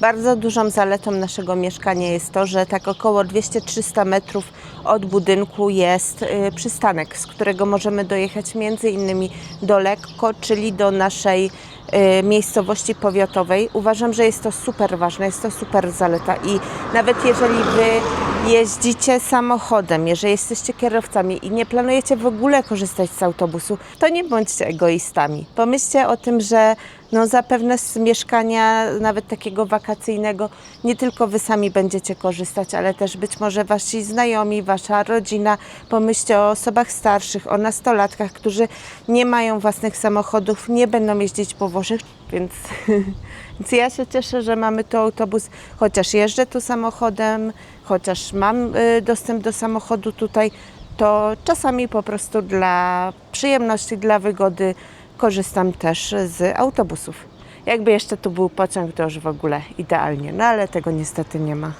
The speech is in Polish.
Bardzo dużą zaletą naszego mieszkania jest to, że tak około 200-300 metrów od budynku jest y, przystanek, z którego możemy dojechać między innymi do Lekko, czyli do naszej y, miejscowości powiatowej. Uważam, że jest to super ważne, jest to super zaleta i nawet jeżeli Wy jeździcie samochodem, jeżeli jesteście kierowcami i nie planujecie w ogóle korzystać z autobusu, to nie bądźcie egoistami. Pomyślcie o tym, że no zapewne z mieszkania, nawet takiego wakacyjnego, nie tylko Wy sami będziecie korzystać, ale też być może Wasi znajomi, Wasza rodzina. Pomyślcie o osobach starszych, o nastolatkach, którzy nie mają własnych samochodów, nie będą jeździć po Włoszech, więc, więc ja się cieszę, że mamy tu autobus, chociaż jeżdżę tu samochodem, chociaż mam y, dostęp do samochodu tutaj, to czasami po prostu dla przyjemności, dla wygody korzystam też z autobusów. Jakby jeszcze tu był pociąg, to już w ogóle idealnie, no ale tego niestety nie ma.